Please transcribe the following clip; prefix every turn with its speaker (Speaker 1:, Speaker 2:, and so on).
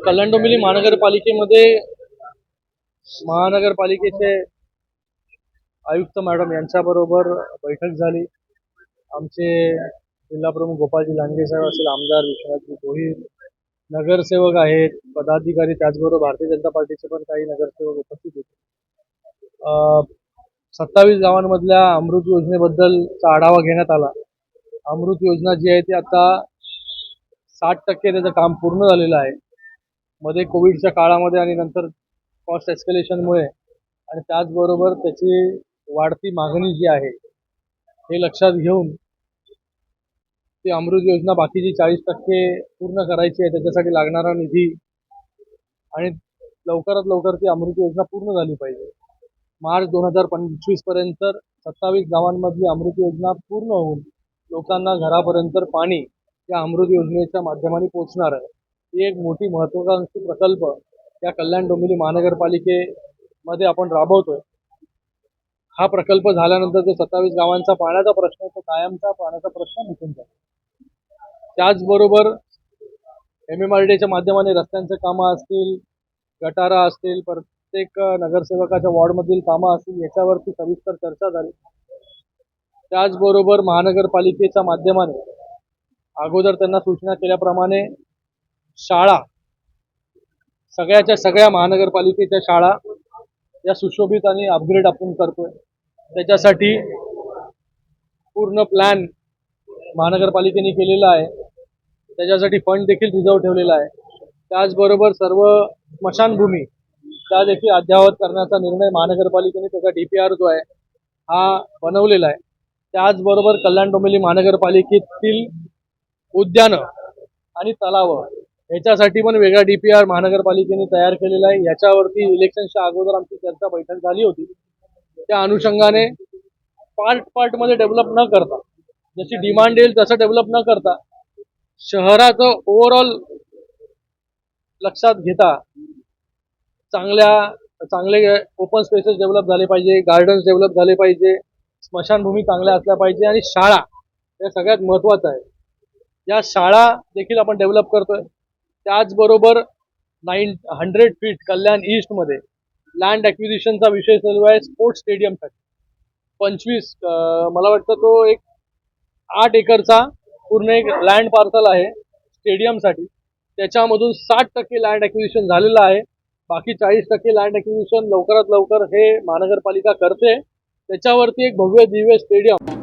Speaker 1: कल्याण डोंबिवली महानगरपालिकेमध्ये महानगरपालिकेचे आयुक्त मॅडम यांच्याबरोबर बैठक झाली. आमचे जिल्हाप्रमुख गोपालजी गोपाळजी लांडगे साहेब असेल आमदार विश्वनाथजी भोईर नगरसेवक आहेत पदाधिकारी त्याचबरोबर भारतीय जनता पार्टीचे पण काही नगरसेवक उपस्थित होते. सत्तावीस गावांमधल्या अमृत योजनेबद्दलचा आढावा घेण्यात आला. अमृत योजना जी आहे ती आता साठ टक्के त्याचं काम पूर्ण झालेलं आहे. मध्ये कोविडच्या काळामध्ये आणि नंतर कॉस्ट एस्केलेशनमुळे आणि त्याचबरोबर त्याची वाढती मागणी जी आहे हे लक्षात घेऊन ती अमृत योजना बाकीची चाळीस टक्के पूर्ण करायची आहे त्याच्यासाठी लागणारा निधी आणि लवकरात लवकर ती अमृत योजना पूर्ण झाली पाहिजे. मार्च दोन हजार पंचवीसपर्यंत सत्तावीस गावांमधली अमृत योजना पूर्ण होऊन लोकांना घरापर्यंत पाणी या अमृत योजनेच्या माध्यमाने पोहोचणार आहे. ही एक मोठी महत्वाकांक्षी प्रकल्प या कल्याण डोंबिवली महानगरपालिकेमध्ये आपण राबवतोय. हा प्रकल्प झाल्यानंतर जो सत्तावीस गावांचा पाण्याचा प्रश्न तो कायमचा पाण्याचा प्रश्न मिटून जाईल. त्याचबरोबर एम एम आर डीच्या माध्यमाने रस्त्यांचे कामं असतील गटारा असतील प्रत्येक नगरसेवकाच्या वॉर्डमधील कामं असतील याच्यावरती सविस्तर चर्चा झाली. त्याचबरोबर महानगरपालिकेच्या माध्यमाने अगोदर त्यांना सूचना केल्याप्रमाणे शाळा सगळ्याच्या सगळ्या महानगरपालिकेच्या शाळा या सुशोभित आणि अपग्रेड आपण करतोय. त्याच्यासाठी पूर्ण प्लॅन महानगरपालिकेने केलेला आहे. त्याच्यासाठी फंड देखील रिझर्व ठेवलेला आहे. त्याचबरोबर सर्व स्मशानभूमी त्या देखील अद्ययावत करण्याचा निर्णय महानगरपालिकेने त्याचा डी पी आर जो आहे हा बनवलेला आहे. त्याचबरोबर कल्याण डोंबिवली महानगरपालिकेतील उद्यानं आणि तलावं याच्यासाठी पण वेगळा डी पी आर महानगरपालिकेने तयार केलेला आहे. याच्यावरती इलेक्शनच्या अगोदर आमची चर्चा बैठक झाली होती. त्या अनुषंगाने पार्ट पार्टमध्ये डेव्हलप न करता जशी डिमांड येईल तसं डेव्हलप न करता शहराचं ओव्हरऑल लक्षात घेता चांगल्या चांगले ओपन स्पेसेस डेव्हलप झाले पाहिजे गार्डन्स डेव्हलप झाले पाहिजे स्मशानभूमी चांगल्या असल्या पाहिजे आणि शाळा हे सगळ्यात महत्त्वाचं आहे. या शाळा देखील आपण डेव्हलप करतोय. त्याचबरोबर नाईन हंड्रेड फीट कल्याण ईस्टमध्ये लँड ॲक्विजिशनचा विषय चालू आहे स्पोर्ट्स स्टेडियमसाठी पंचवीस मला वाटतं तो एक आठ एकरचा पूर्ण एक लँड पार्सल आहे स्टेडियमसाठी त्याच्यामधून साठ टक्के लँड ॲक्विजिशन झालेलं आहे. बाकी चाळीस टक्के लँड ॲक्विजिशन लवकरात लवकर हे महानगरपालिका करते. त्याच्यावरती एक भव्य दिव्य स्टेडियम